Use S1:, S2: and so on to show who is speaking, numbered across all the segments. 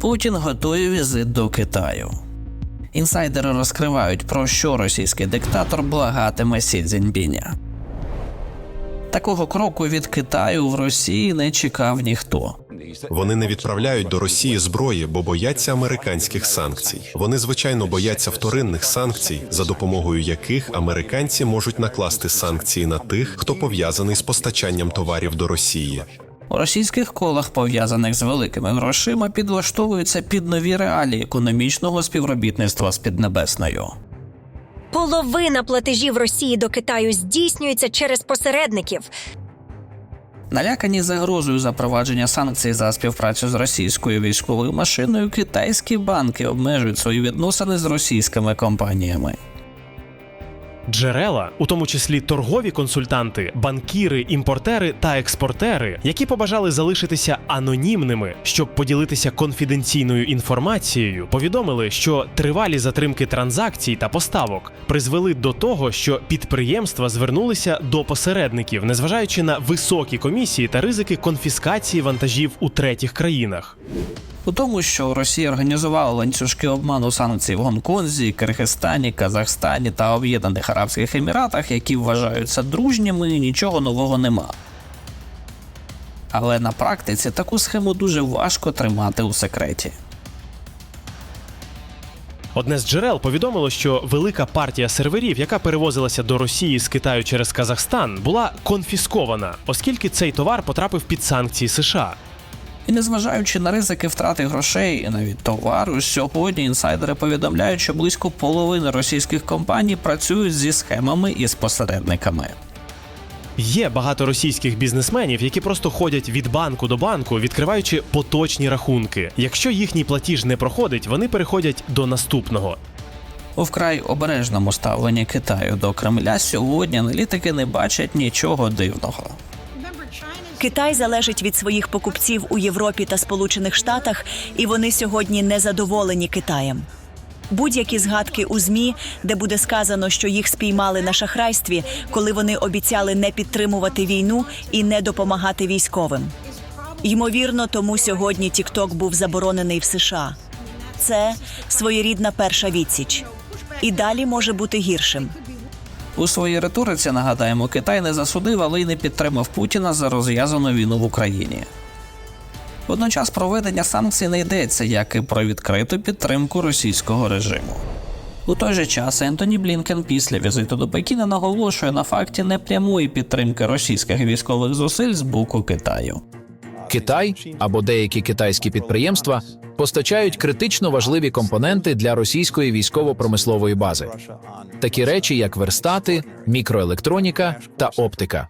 S1: Путін готує візит до Китаю. Інсайдери розкривають, про що російський диктатор благатиме Сі Цзіньпіня. Такого кроку від Китаю в Росії не чекав ніхто.
S2: Вони не відправляють до Росії зброї, бо бояться американських санкцій. Вони звичайно бояться вторинних санкцій, за допомогою яких американці можуть накласти санкції на тих, хто пов'язаний з постачанням товарів до Росії.
S1: У російських колах, пов'язаних з великими грошима, підлаштовуються під нові реалії економічного співробітництва з Піднебесною.
S3: Половина платежів Росії до Китаю здійснюється через посередників.
S1: Налякані загрозою запровадження санкцій за співпрацю з російською військовою машиною, китайські банки обмежують свої відносини з російськими компаніями.
S4: Джерела, у тому числі торгові консультанти, банкіри, імпортери та експортери, які побажали залишитися анонімними, щоб поділитися конфіденційною інформацією, повідомили, що тривалі затримки транзакцій та поставок призвели до того, що підприємства звернулися до посередників, незважаючи на високі комісії та ризики конфіскації вантажів у третіх країнах.
S1: У тому, що Росія організувала ланцюжки обману санкцій в Гонконзі, Киргизстані, Казахстані та Об'єднаних Арабських Еміратах, які вважаються дружніми, нічого нового нема. Але на практиці таку схему дуже важко тримати у секреті.
S4: Одне з джерел повідомило, що велика партія серверів, яка перевозилася до Росії з Китаю через Казахстан, була конфіскована, оскільки цей товар потрапив під санкції США.
S1: І незважаючи на ризики втрати грошей і навіть товару, сьогодні інсайдери повідомляють, що близько половини російських компаній працюють зі схемами і з посередниками.
S4: Є багато російських бізнесменів, які просто ходять від банку до банку, відкриваючи поточні рахунки. Якщо їхній платіж не проходить, вони переходять до наступного.
S1: У вкрай обережному ставленні Китаю до Кремля сьогодні аналітики не бачать нічого дивного.
S5: Китай залежить від своїх покупців у Європі та Сполучених Штатах, і вони сьогодні не задоволені Китаєм. Будь-які згадки у змі, де буде сказано, що їх спіймали на шахрайстві, коли вони обіцяли не підтримувати війну і не допомагати військовим. Ймовірно, тому сьогодні TikTok був заборонений в США. Це своєрідна перша відсіч. І далі може бути гіршим.
S1: У своїй риториці нагадаємо, Китай не засудив, але й не підтримав Путіна за розв'язану війну в Україні. Водночас проведення санкцій не йдеться, як і про відкриту підтримку російського режиму. У той же час Ентоні Блінкен після візиту до Пекіна наголошує на факті непрямої підтримки російських військових зусиль з боку Китаю.
S6: Китай або деякі китайські підприємства постачають критично важливі компоненти для російської військово-промислової бази, такі речі, як верстати, мікроелектроніка та оптика.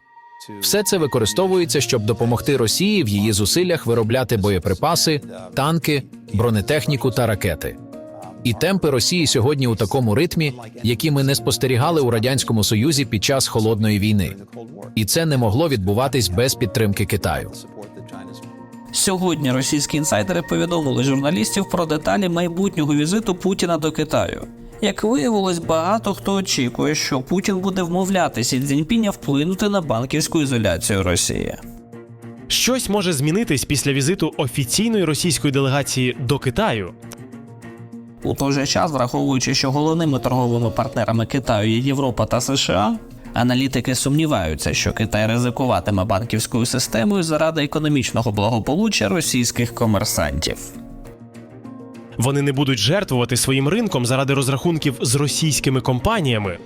S6: Все це використовується, щоб допомогти Росії в її зусиллях виробляти боєприпаси, танки, бронетехніку та ракети. І темпи Росії сьогодні у такому ритмі, які ми не спостерігали у радянському союзі під час холодної війни. І це не могло відбуватись без підтримки Китаю.
S1: Сьогодні російські інсайдери повідомили журналістів про деталі майбутнього візиту Путіна до Китаю. Як виявилось, багато хто очікує, що Путін буде вмовляти Сі Цзіньпіня вплинути на банківську ізоляцію Росії.
S4: Щось може змінитись після візиту офіційної російської делегації до Китаю.
S1: У той же час, враховуючи, що головними торговими партнерами Китаю є Європа та США, аналітики сумніваються, що Китай ризикуватиме банківською системою заради економічного благополуччя російських комерсантів.
S4: Вони не будуть жертвувати своїм ринком заради розрахунків з російськими компаніями.